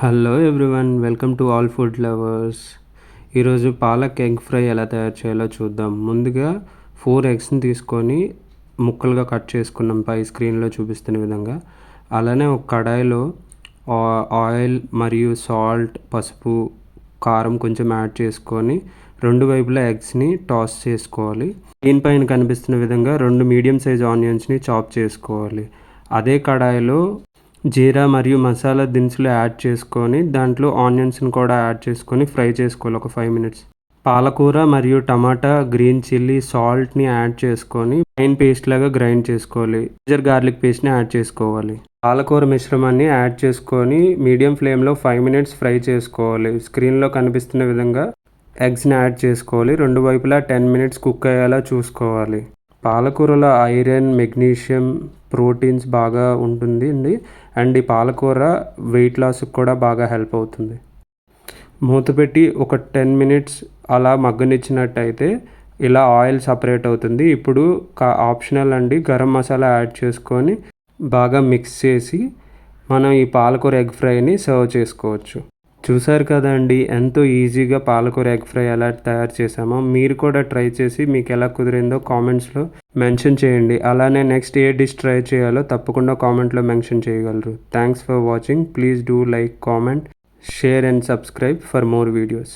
Hello everyone welcome to all food lovers ఈరోజు palak egg fry ఎలా తయారు చేయాలో చూద్దాం. ముందుగా ఫోర్ ఎగ్స్ని తీసుకొని ముక్కలుగా కట్ చేసుకున్నాం పై స్క్రీన్లో చూపిస్తున్న విధంగా. అలానే ఒక కడాయిలో ఆయిల్ మరియు సాల్ట్ పసుపు కారం కొంచెం యాడ్ చేసుకొని రెండు వైపులా ఎగ్స్ని టాస్ చేసుకోవాలి. దీనిపైన కనిపిస్తున్న విధంగా రెండు మీడియం సైజ్ ఆనియన్స్ని చాప్ చేసుకోవాలి. అదే కడాయిలో జీరా మరియు మసాలా దినుసులు యాడ్ చేసుకొని దాంట్లో ఆనియన్స్ని కూడా యాడ్ చేసుకొని ఫ్రై చేసుకోవాలి ఒక ఫైవ్ మినిట్స్. పాలకూర మరియు టమాటా గ్రీన్ చిల్లీ సాల్ట్ని యాడ్ చేసుకొని ఫైన్ పేస్ట్ లాగా గ్రైండ్ చేసుకోవాలి. జింజర్ గార్లిక్ పేస్ట్ని యాడ్ చేసుకోవాలి. పాలకూర మిశ్రమాన్ని యాడ్ చేసుకొని మీడియం ఫ్లేమ్లో ఫైవ్ మినిట్స్ ఫ్రై చేసుకోవాలి. స్క్రీన్లో కనిపిస్తున్న విధంగా ఎగ్స్ని యాడ్ చేసుకోవాలి. రెండు వైపులా టెన్ మినిట్స్ కుక్ అయ్యేలా చూసుకోవాలి. పాలకూరలో ఐరన్ మెగ్నీషియం ప్రోటీన్స్ బాగా ఉంటుంది అండి అండ్ ఈ పాలకూర వెయిట్ లాస్కి కూడా బాగా హెల్ప్ అవుతుంది. మూత పెట్టి ఒక టెన్ మినిట్స్ అలా మగ్గనిచ్చినట్టయితే ఇలా ఆయిల్ సపరేట్ అవుతుంది. ఇప్పుడు ఆప్షనల్ అండి గరం మసాలా యాడ్ చేసుకొని బాగా మిక్స్ చేసి మనం ఈ పాలకూర ఎగ్ ఫ్రైని సర్వ్ చేసుకోవచ్చు. చూసారు కదండి ఎంతో ఈజీగా పాలకూర ఎగ్ ఫ్రై ఎలా తయారు చేసామో మీరు కూడా ట్రై చేసి మీకు ఎలా కుదిరిందో కామెంట్స్లో మెన్షన్ చేయండి. అలానే నెక్స్ట్ ఏ డిష్ ట్రై చేయాలో తప్పకుండా కామెంట్లో మెన్షన్ చేయగలరు. Thanks for watching. Please do like comment share and subscribe for more videos.